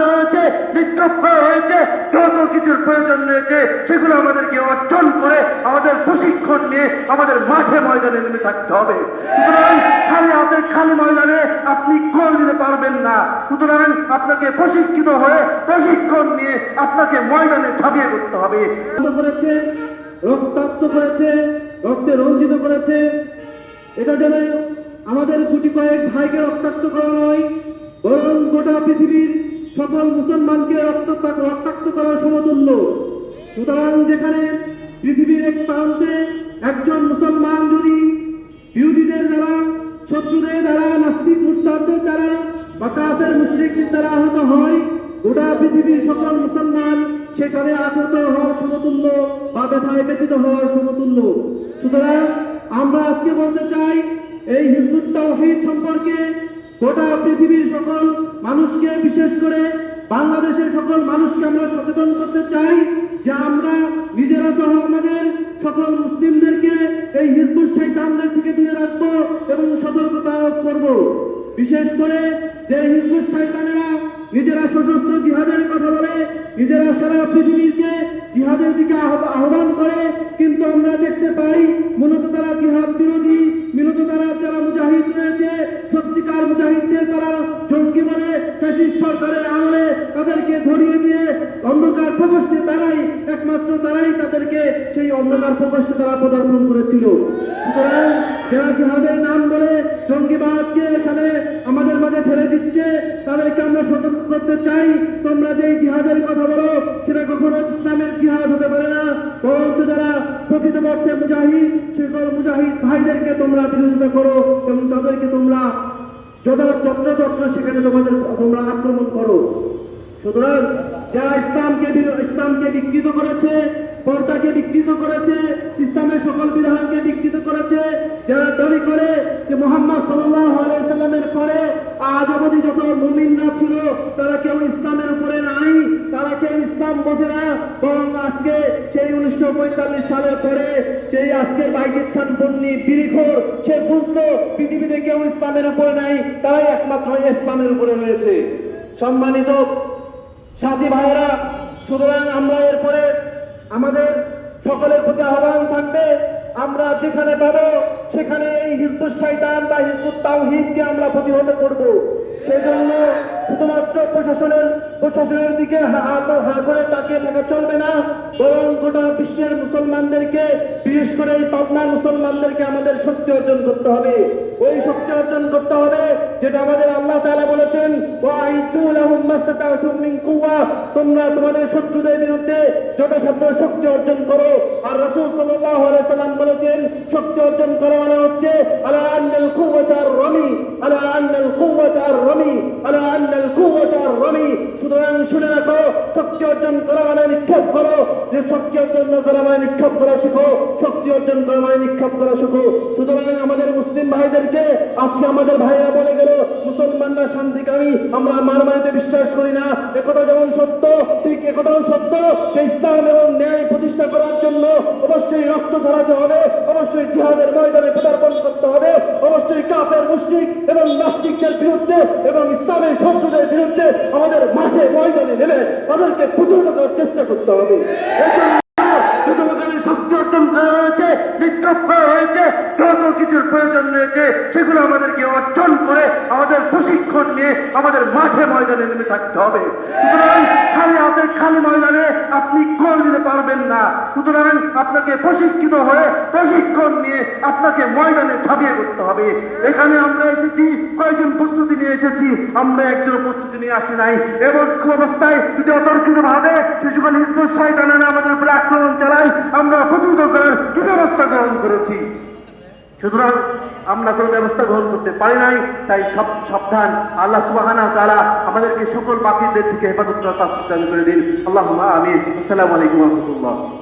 করা হয়েছে নিক্ষেপ করা যত কিছুর প্রয়োজন রয়েছে, সেগুলো আমাদেরকে অর্জন করে আমাদের প্রশিক্ষণ নিয়ে আমাদের মাঠে ময়দানে নেমে থাকতে হবে। সুতরাং খালি হাতে খালি ময়দানে আপনি গোল দিতে পারবেন না। সুতরাং আপনাকে প্রশিক্ষিত হয়ে প্রশিক্ষণ নিয়ে আপনাকে ময়দানে ছাপিয়ে করতে হবে। করেছে, রক্তাক্ত করেছে, রক্তে রঞ্জিত করেছে। এটা যেন আমাদের গুটি কয়েক ভাইকে রক্তাক্ত করা নয়, বরং গোটা পৃথিবীর সকল মুসলমানকে রক্ত রক্তাক্ত করার সমতুল্য। সুতরাং যেখানে পৃথিবীর এক প্রান্তে একজন মুসলমান যদি বিরোধীদের দ্বারা, শত্রুদের দ্বারা, নাস্তিক মুরতাদদের দ্বারা বা কাফের মুশরিকদের দ্বারা আহত হয়, গোটা পৃথিবীর সকল মুসলমান সেখানে আহত হওয়ার সমতুল্য বা ব্যথায় ব্যতীত হওয়ার সমতুল্য। সুতরাং আমরা আজকে বলতে চাই, এই তাওহীদ সম্পর্কে গোটা পৃথিবীর সকল মানুষকে, বিশেষ করে বাংলাদেশের সকল মানুষকে আমরা সচেতন করতে চাই যে আমরা নিজেরা সহ আমাদের সকল মুসলিমদেরকে এই হিজবুত শৈতানদের থেকে দূরে রাখব এবং সতর্কতা করব। বিশেষ করে যে হিজবুত শৈতানেরা নিজেরা সশস্ত্র জিহাদের কথা বলে, নিজেরা সারা পৃথিবীকে জিহাদের দিকে আহ্বা- আহ্বান করে, কিন্তু আমরা দেখতে পাই মূলত তারা জিহাদ বিরোধী ফ্যাসিস্ট সরকারের আমলে তাদেরকে ধরিয়ে দিয়ে অন্ধকার প্রকোষ্ঠে তারাই, একমাত্র তারাই তাদেরকে সেই অন্ধকার প্রকোষ্ঠে তারা পদার্পণ করেছিল। সুতরাং যারা জিহাদের নাম বলে জঙ্গিবাদকে এখানে আমাদের মাঝে ঠেলে দিচ্ছে, তাদেরকে আমরা সতর্ক করতে চাই। তোমরা যে জিহাদের কথা বলো, সেটা কখনো ইসলামের জিহাদ হতে পারে না। বরঞ্চ যারা প্রকৃতপক্ষে মুজাহিদ সেসকল মুজাহিদ ভাইদেরকে তোমরা বিরোধিতা করো এবং তাদেরকে তোমরা যত যত্র যত্র সেখানে তোমাদের তোমরা আক্রমণ করো। সুতরাং যারা ইসলামকে ইসলামকে বিকৃত করেছে পর্দাকে বিকৃত করেছে, ইসলামের সকল বিধানকে বিকৃত করেছে, যারা দাবি করে যে মোহাম্মদ সাল্লাহ আলাইসাল্লামের পরে আজ অবধি যত মুমিনরা ছিল, তারা কেউ ইসলামের উপরে নাই। ইসলাম বোঝে না, বরং আজকে সেই উনিশশো পঁয়তাল্লিশ সালের পরে সেই আজকের বাইজিদ খান বন্নি বিরিখোর সে বুঝলো পৃথিবীতে কেউ ইসলামের উপরে নাই, তারাই একমাত্র ইসলামের উপরে রয়েছে। সম্মানিত সাথী ভাইরা সুতরাং আমরা এরপরে আমাদের সকলের প্রতি আহ্বান থাকবে, আমরা যেখানে পাবো, সেখানে এই হিজবুত শৈতান বা হিজবুত তাওহীদকে আমরা প্রতিহত করব। সেই জন্য শুধুমাত্র প্রশাসনের প্রশাসনের দিকে হা করে তাকিয়ে থাকা চলবে না। বরং গোটা বিশ্বের মুসলমানদেরকে, বিশেষ করে এই পাবনার মুসলমানদেরকে আমাদের শক্তি অর্জন করতে হবে। ওই শক্তি অর্জন করতে হবে যেটা আমাদের আল্লাহ তাআলা বলেছেন তোমরা তোমাদের শত্রুদের বিরুদ্ধে যথাসাধ্য শক্তি অর্জন করো। আর রাসূল সাল্লাল্লাহু সাল্লাম বলেছেন, শক্তি অর্জন করা মানে হচ্ছে, আলা আন্নাল কুওয়াতা আর আলা আন্নাল কুওয়াতা আর রমি আলা আন্নাল রমি সুতরাং শুনে রাখো, শক্তি অর্জন করা মানে নিক্ষেপ করো। যে শক্তি অর্জন করা মানে নিক্ষেপ করা শক্তি অর্জন করা মানে নিক্ষেপ করা সুতরাং আমাদের মুসলিম ভাইদেরকে, আজকে আমাদের ভাইরা বলে গেল, মুসলমানরা শান্তিকামী, আমরা মারমারিতে বিশ্বাস করি না। একথা যেমন সত্য, ঠিক একথাও সত্য। ইসলাম এবং ন্যায় প্রতিষ্ঠা করার জন্য অবশ্যই রক্ত ধরাতে হবে। অবশ্যই জিহাদের ময়দানে পদার্পণ করতে হবে। অবশ্যই কাপের মুসলিক এবং নাস্তিকদের বিরুদ্ধে এবং ইসলামের শত্রুদের বিরুদ্ধে আমাদের মাঠে ময়দানে নেমে তাদেরকে পুজো করার চেষ্টা করতে হবে। কিছুর প্রয়োজন রয়েছে, সেগুলো আমাদেরকে অর্জন করে আমাদের প্রশিক্ষণ নিয়ে আমাদের মাঠে ময়দানে নেমে থাকতে হবে। সুতরাং খালি হাতে খালি ময়দানে আপনি গোল দিতে পারবেন না। সুতরাং আপনাকে প্রশিক্ষিত হয়ে প্রশিক্ষণ নিয়ে আপনাকে ময়দানে ঝাঁপিয়ে করতে হবে। এখানে আমরা এসেছি, কয়েকজন প্রস্তুতি নিয়ে এসেছি, আমরা একজন প্রস্তুতি নিয়ে আসি নাই। এমন অবস্থায় যদি অতর্কিত ভাবে শিশুকাল হিন্দু শয়তানেরা আমাদের উপরে আক্রমণ চালায়, আমরা প্রতিরোধ করার কি ব্যবস্থা গ্রহণ করেছি? সুতরাং আমরা কোনো ব্যবস্থা গ্রহণ করতে পারি নাই, তাই সব সাবধান। আল্লাহ সুবাহানা তারা আমাদেরকে সকল বাকিদের থেকে হেফাজত করার তাৎপর্য করে দিন। আল্লাহ আমি আসসালামু আলাইকুম রহমতুল্লাহ।